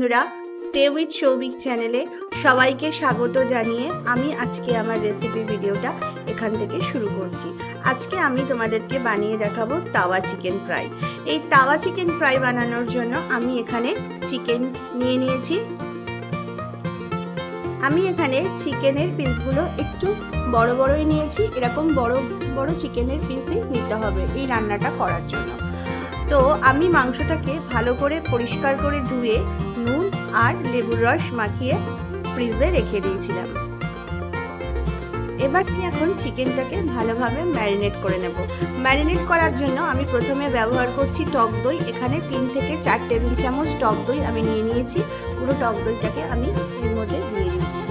Stay with Souvik চ্যানেলে সবাইকে স্বাগত জানিয়ে আমি আজকে আমার রেসিপি ভিডিওটা এখান থেকে শুরু করছি। আজকে আমি তোমাদেরকে বানিয়ে দেখাবো তাওয়া চিকেন ফ্রাই এই তাওয়া চিকেন ফ্রাই বানানোর জন্য আমি এখানে চিকেন নিয়ে নিয়েছি। আমি এখানে চিকেনের পিসগুলো একটু বড় বড়ই নিয়েছি। এরকম বড় বড় চিকেনের পিসই নিতে হবে এই রান্নাটা করার জন্য। তো আমি মাংসটাকে ভালো করে পরিষ্কার করে ধুয়ে আর লেবুর রস মাখিয়ে ফ্রিজে রেখে দিয়েছিলাম। এবার আমি এখন চিকেনটাকে ভালোভাবে ম্যারিনেট করে নেব। ম্যারিনেট করার জন্য আমি প্রথমে ব্যবহার করছি টক দই। এখানে তিন থেকে চার টেবিল চামচ টক দই আমি নিয়ে নিয়েছি। পুরো টক দইটাকে আমি এর মধ্যে দিয়ে দিচ্ছি।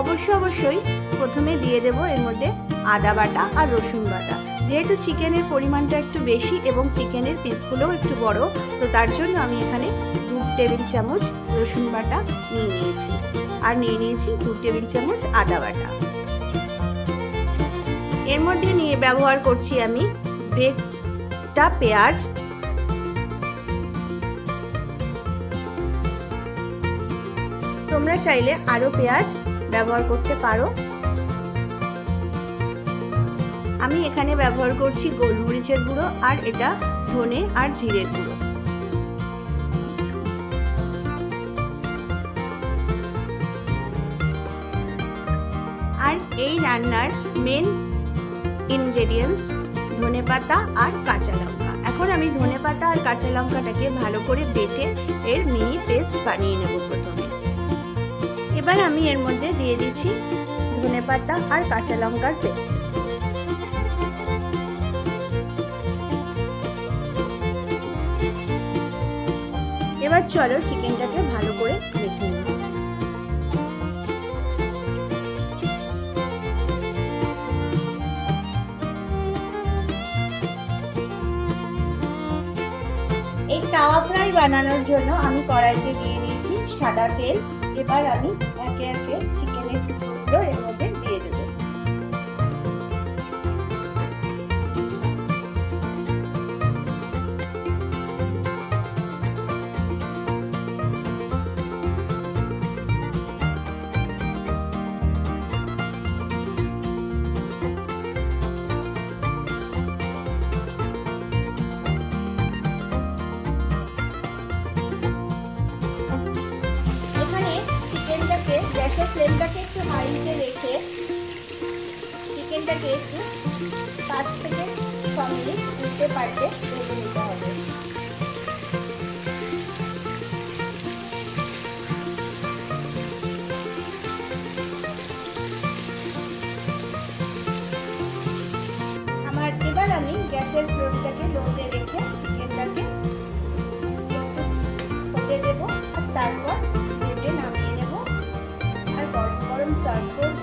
অবশ্য অবশ্যই প্রথমে দিয়ে দেব এর মধ্যে আদা বাটা আর রসুন বাটা। যেহেতু চিকেনের পরিমাণটা একটু বেশি এবং চিকেনের পিসগুলোও একটু বড়, তো তার জন্য আমি এখানে দু টেবিল চামচ রসুন বাটা নিয়ে নিয়েছি। আর নিয়ে নিয়েছি দু টেবিল চামচ আদা বাটা। এর মধ্যে নিয়ে ব্যবহার করছি আমি দেড়টা পেঁয়াজ। তোমরা চাইলে আরও পেঁয়াজ ব্যবহার করতে পারো। আমি এখানে ব্যবহার করছি গোলমরিচের গুঁড়ো আর এটা ধনে আর জিরের গুঁড়ো। আর এই রান্নার মেন ইনগ্রেডিয়েন্টস ধনে পাতা আর কাঁচা লঙ্কা। এখন আমি ধনে পাতা আর কাঁচা লঙ্কাটাকে ভালো করে বেটে এর মিনি পেস্ট বানিয়ে নেব প্রথমে। এবার আমি এর মধ্যে দিয়ে দিচ্ছি ধনে পাতা আর কাঁচা লঙ্কার পেস্ট। এবার চলো চিকেনটাকে ভালো করে মেখে নিই। এই তাওয়া ফ্রাই বানানোর জন্য আমি কড়াইতে দিয়ে দিয়েছি সাদা তেল। এবার আমি একে একে চিকেনের টুকরোগুলো এর মধ্যে চিকেনটাকে গ্যাসের ফ্লেমটাকে একটু হাইতে রেখে চিকেনটাকে একটু পাঁচ থেকে ছ মিনিট উঠতে পারতে ভেজে নিতে হবে। সার্ভ করব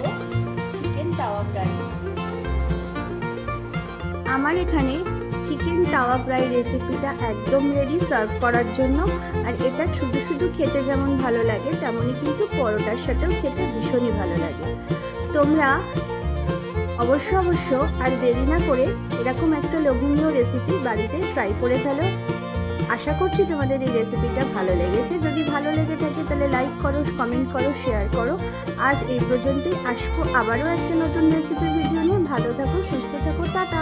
চিকেন তাওয়া ফ্রাই আমার এখানে চিকেন তাওয়া ফ্রাই রেসিপিটা একদম রেডি সার্ভ করার জন্য। আর এটা শুধু শুধু খেতে যেমন ভালো লাগে, তেমনই কিন্তু পরোটার সাথেও খেতে ভীষণই ভালো লাগে। তোমরা অবশ্য অবশ্য আর দেরি না করে এরকম একটা লোভনীয় রেসিপি বাড়িতে ট্রাই করে ফেলো। আশা করছি তোমাদের এই রেসিপিটা ভালো লেগেছে। যদি ভালো লেগে থাকে তাহলে লাইক করো কমেন্ট করো শেয়ার করো। আজ এই পর্যন্তই। আসব আবারও একটা নতুন রেসিপির ভিডিও নিয়ে। ভালো থাকো, সুস্থ থাকো, টাটা!